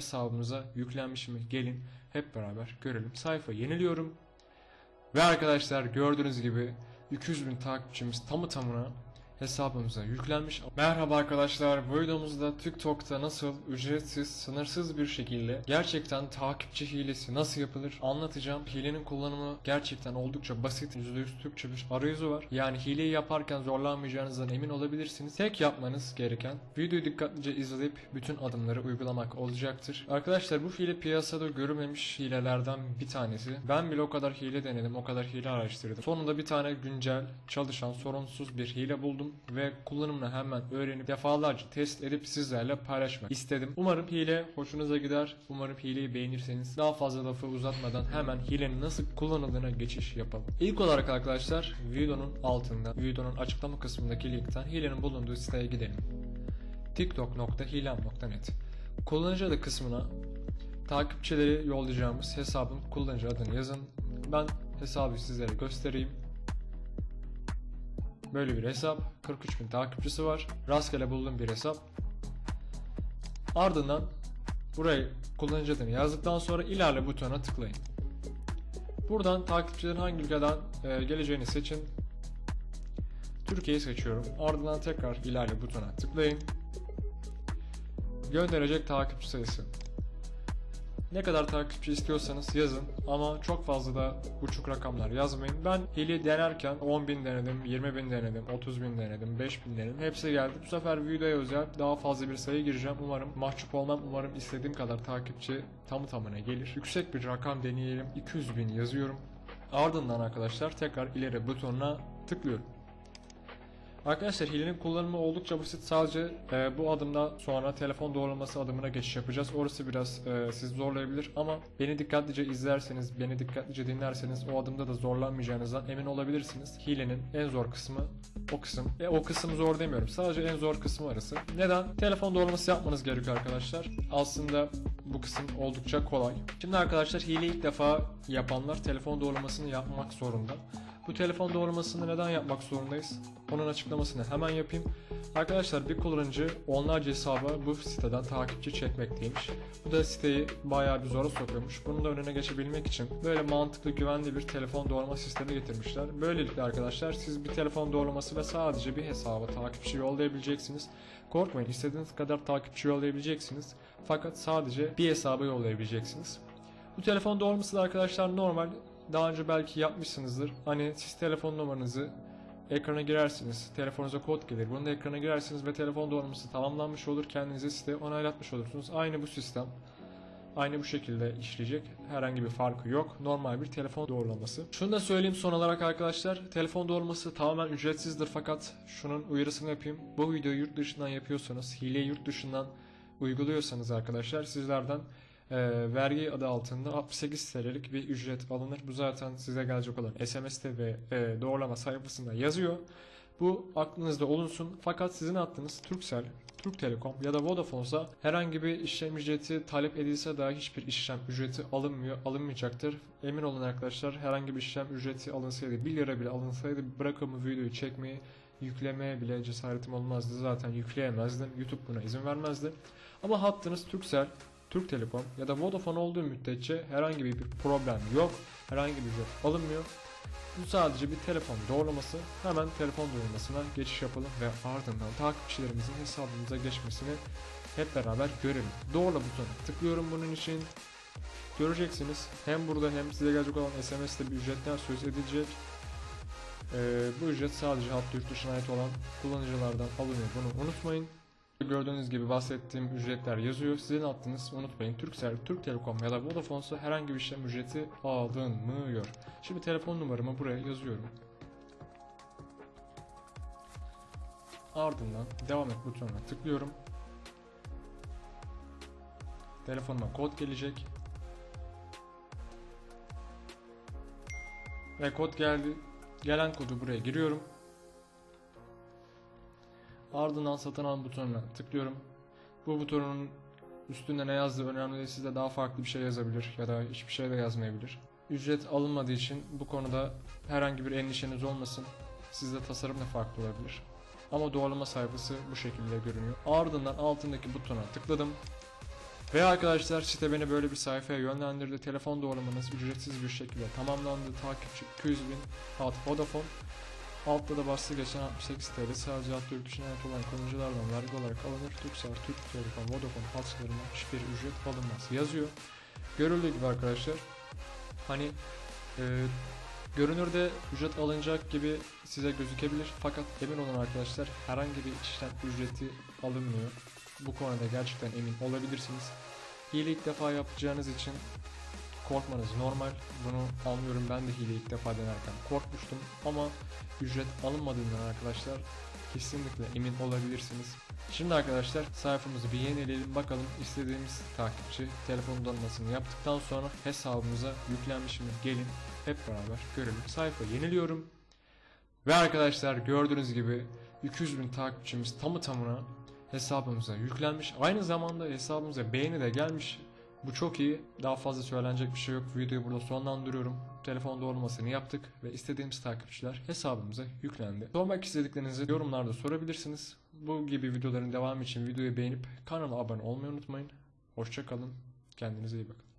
hesabımıza yüklenmiş mi? Gelin hep beraber görelim. Sayfa yeniliyorum. Ve arkadaşlar gördüğünüz gibi 200 bin takipçimiz tamı tamına hesabımıza yüklenmiş. Merhaba arkadaşlar bu videomuzda TikTok'ta nasıl ücretsiz sınırsız bir şekilde gerçekten takipçi hilesi nasıl yapılır anlatacağım. Hilenin kullanımı gerçekten oldukça basit. %100 Türkçe bir arayüzü var. Yani hileyi yaparken zorlanmayacağınızdan emin olabilirsiniz. Tek yapmanız gereken videoyu dikkatlice izleyip bütün adımları uygulamak olacaktır. Arkadaşlar bu hile piyasada görülmemiş hilelerden bir tanesi. Ben bile o kadar hile denedim, o kadar hile araştırdım. Sonunda bir tane güncel, çalışan, sorunsuz bir hile buldum ve kullanımını hemen öğrenip defalarca test edip sizlerle paylaşmak istedim. Umarım hile hoşunuza gider. Umarım hileyi beğenirseniz daha fazla lafı uzatmadan hemen hilenin nasıl kullanıldığına geçiş yapalım. İlk olarak arkadaşlar videonun altında, videonun açıklama kısmındaki linkten hilenin bulunduğu siteye gidelim. tiktok.hilem.net Kullanıcı adı kısmına takipçileri yollayacağımız hesabın kullanıcı adını yazın. Ben hesabı sizlere göstereyim. Böyle bir hesap. 43 bin takipçisi var. Rastgele bulduğum bir hesap. Ardından burayı kullanıcı adını yazdıktan sonra ilerle butonuna tıklayın. Buradan takipçilerin hangi ülkeden e, geleceğini seçin. Türkiye'yi seçiyorum. Ardından tekrar ilerle butonuna tıklayın. Gönderecek takipçi sayısı. Ne kadar takipçi istiyorsanız yazın ama çok fazla da uçuk rakamlar yazmayın. Ben hile denerken 10.000 denedim, 20.000 denedim, 30.000 denedim, 5.000 denedim. Hepsi geldi. Bu sefer videoya özel daha fazla bir sayı gireceğim. Umarım mahcup olmam. Umarım istediğim kadar takipçi tamı tamına gelir. Yüksek bir rakam deneyelim. 200.000 yazıyorum. Ardından arkadaşlar tekrar ileri butonuna tıklıyorum. Arkadaşlar hilenin kullanımı oldukça basit. Sadece e, bu adımda sonra telefon doğrulaması adımına geçiş yapacağız. Orası biraz e, sizi zorlayabilir ama beni dikkatlice izlerseniz, beni dikkatlice dinlerseniz o adımda da zorlanmayacağınızdan emin olabilirsiniz. Hilenin en zor kısmı o kısım. E, o kısım zor demiyorum. Sadece en zor kısmı arası. Neden? Telefon doğrulaması yapmanız gerekiyor arkadaşlar. Aslında bu kısım oldukça kolay. Şimdi arkadaşlar hile ilk defa yapanlar telefon doğrulamasını yapmak zorunda. Bu telefon doğrulamasını neden yapmak zorundayız? Onun açıklamasını hemen yapayım. Arkadaşlar bir kullanıcı onlarca hesaba bu siteden takipçi çekmekteymiş. Bu da siteyi bayağı bir zora sokuyormuş. Bunun da önüne geçebilmek için böyle mantıklı güvenli bir telefon doğrulama sistemi getirmişler. Böylelikle arkadaşlar siz bir telefon doğrulaması ve sadece bir hesaba takipçi yollayabileceksiniz. Korkmayın istediğiniz kadar takipçi yollayabileceksiniz. Fakat sadece bir hesaba yollayabileceksiniz. Bu telefon doğrulaması da arkadaşlar normal daha önce belki yapmışsınızdır. Hani siz telefon numaranızı ekrana girersiniz. Telefonunuza kod gelir. Bunu da ekrana girersiniz ve telefon doğrulaması tamamlanmış olur. Kendinize site onaylatmış olursunuz. Aynı bu sistem. Aynı bu şekilde işleyecek. Herhangi bir farkı yok. Normal bir telefon doğrulaması. Şunu da söyleyeyim son olarak arkadaşlar. Telefon doğrulaması tamamen ücretsizdir fakat şunun uyarısını yapayım. Bu videoyu yurt dışından yapıyorsanız, hileyi yurt dışından uyguluyorsanız arkadaşlar sizlerden e, vergi adı altında 68 TL'lik bir ücret alınır. Bu zaten size gelecek olan SMS'te ve e, doğrulama sayfasında yazıyor. Bu aklınızda olunsun. Fakat sizin attığınız Turkcell, Türk Telekom ya da Vodafone'sa herhangi bir işlem ücreti talep edilse dahi hiçbir işlem ücreti alınmıyor, alınmayacaktır. Emin olun arkadaşlar herhangi bir işlem ücreti alınsaydı 1 lira bile alınsaydı bırakın videoyu çekmeyi yüklemeye bile cesaretim olmazdı. Zaten yükleyemezdim. YouTube buna izin vermezdi. Ama hattınız Turkcell, Türk Telekom ya da Vodafone olduğu müddetçe herhangi bir problem yok. Herhangi bir ücret alınmıyor. Bu sadece bir telefon doğrulaması. Hemen telefon doğrulamasına geçiş yapalım ve ardından takipçilerimizin hesabımıza geçmesini hep beraber görelim. Doğrula butonuna tıklıyorum bunun için. Göreceksiniz hem burada hem size gelecek olan SMS'te bir ücretler söz edilecek. Ee, bu ücret sadece hatta yurt dışına ait olan kullanıcılardan alınıyor. Bunu unutmayın. Gördüğünüz gibi bahsettiğim ücretler yazıyor. Sizin attığınız unutmayın. Turkcell, Türk Telekom ya da Vodafone'sa herhangi bir işlem ücreti alınmıyor. Şimdi telefon numaramı buraya yazıyorum. Ardından devam et butonuna tıklıyorum. Telefonuma kod gelecek. Ve kod geldi. Gelen kodu buraya giriyorum. Ardından satın al butonuna tıklıyorum. Bu butonun üstünde ne yazdığı önemli değil. Size daha farklı bir şey yazabilir ya da hiçbir şey de yazmayabilir. Ücret alınmadığı için bu konuda herhangi bir endişeniz olmasın. Sizde tasarım da farklı olabilir. Ama doğrulama sayfası bu şekilde görünüyor. Ardından altındaki butona tıkladım. Ve arkadaşlar site beni böyle bir sayfaya yönlendirdi. Telefon doğrulamanız ücretsiz bir şekilde tamamlandı. Takipçi 200 bin Vodafone. Altta da bahsi geçen 68 TL sadece yurt dışına ait olan kullanıcılardan vergi olarak alınır. Turkcell, Türk Telekom, Vodafone hatlarına hiçbir ücret alınmaz yazıyor. Görüldüğü gibi arkadaşlar hani e, görünürde ücret alınacak gibi size gözükebilir fakat emin olun arkadaşlar herhangi bir işlem ücreti alınmıyor. Bu konuda gerçekten emin olabilirsiniz. Hile ilk defa yapacağınız için korkmanız normal. Bunu anlıyorum ben de hile ilk defa denerken korkmuştum ama ücret alınmadığından arkadaşlar kesinlikle emin olabilirsiniz. Şimdi arkadaşlar sayfamızı bir yenileyelim bakalım istediğimiz takipçi telefon donanmasını yaptıktan sonra hesabımıza yüklenmiş mi gelin hep beraber görelim. Sayfa yeniliyorum. Ve arkadaşlar gördüğünüz gibi 200 bin takipçimiz tamı tamına hesabımıza yüklenmiş. Aynı zamanda hesabımıza beğeni de gelmiş. Bu çok iyi. Daha fazla söylenecek bir şey yok. Videoyu burada sonlandırıyorum. Telefon doğrulmasını yaptık ve istediğimiz takipçiler hesabımıza yüklendi. Sormak istediklerinizi yorumlarda sorabilirsiniz. Bu gibi videoların devamı için videoyu beğenip kanala abone olmayı unutmayın. Hoşçakalın. Kendinize iyi bakın.